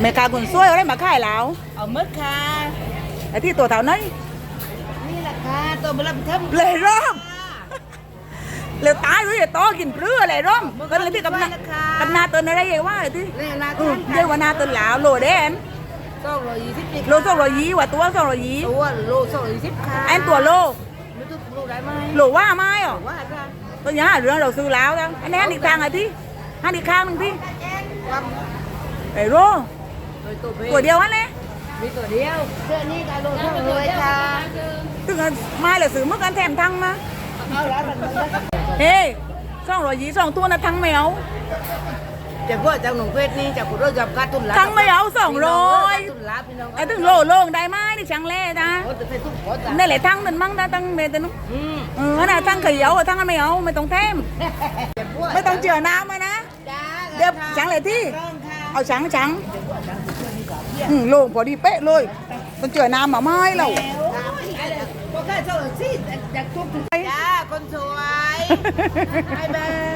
แม่ค้าคนสวยเอาอะไรมาขายแล้วเอาหมึกค่ะไอ้ที่ตัวเท่าน้อยนี่แหละค่ะตัวบลัมเทิมเลยร่มเลยตายรู้อย่าต้อกินเปลือเลยร่มก็เลยที่กำนันกำนาเตือนอะไรเยว่าที่นี่นาเออทานเยว่านาเตือนแล้วโลแดนสองร้อยยี่สิบนี่โลสองร้อยยี่ว่าตัวสองร้อยยี่ตัวโลสองร้อยยี่สิบค่ะแอนตัวโลไม่ต้องโลได้ไหมโลว่าไหมอะว่าค่ะตัวนี้เรื่องเราซื้อแล้วนะอันนี้หันอีกทางอะที่หันอีกข้างหนึ่งที่ความไอ้โรโดย ตัวเบตัวเดียวฮะเนี่ยมีตัวเดียวเสื้อนี่ค่ะโลสองร้อยค่ะถึงมาเลยซื้อเมื่อกันแถมทั้งมาเอาละมันมันเฮ้สองร้อยยี่สองตัวนะทั้งไม่เอาจะพวกเจ้าหนุ่มเพชรนี่จะกูรู้จับการตุนละทั้งไม่เอาสองร้อยตุนละพี่น้องไอ้ถึงโลโลงได้ไหมนี่ช่างเล่นะโอ้แต่เป็นทุกคนจ้ะนี่แหละทั้งนั่นมั่งนะทั้งเมตนุอืมเออน่ะทั้งเขียวทั้งไม่เอาไม่ต้องแถมจะพวกไม่ต้องเจือน้ำมานะจ้าเดี๋ยวช่างเลยที่ เรื่องค่ะเอาช่างช่างอืมโล่งพอดีเป๊ะเลยต้องเจือน้ำมาไหมเราบอกได้เท่าไหร่สิอยากทุกจ้าคนสวยบายบาย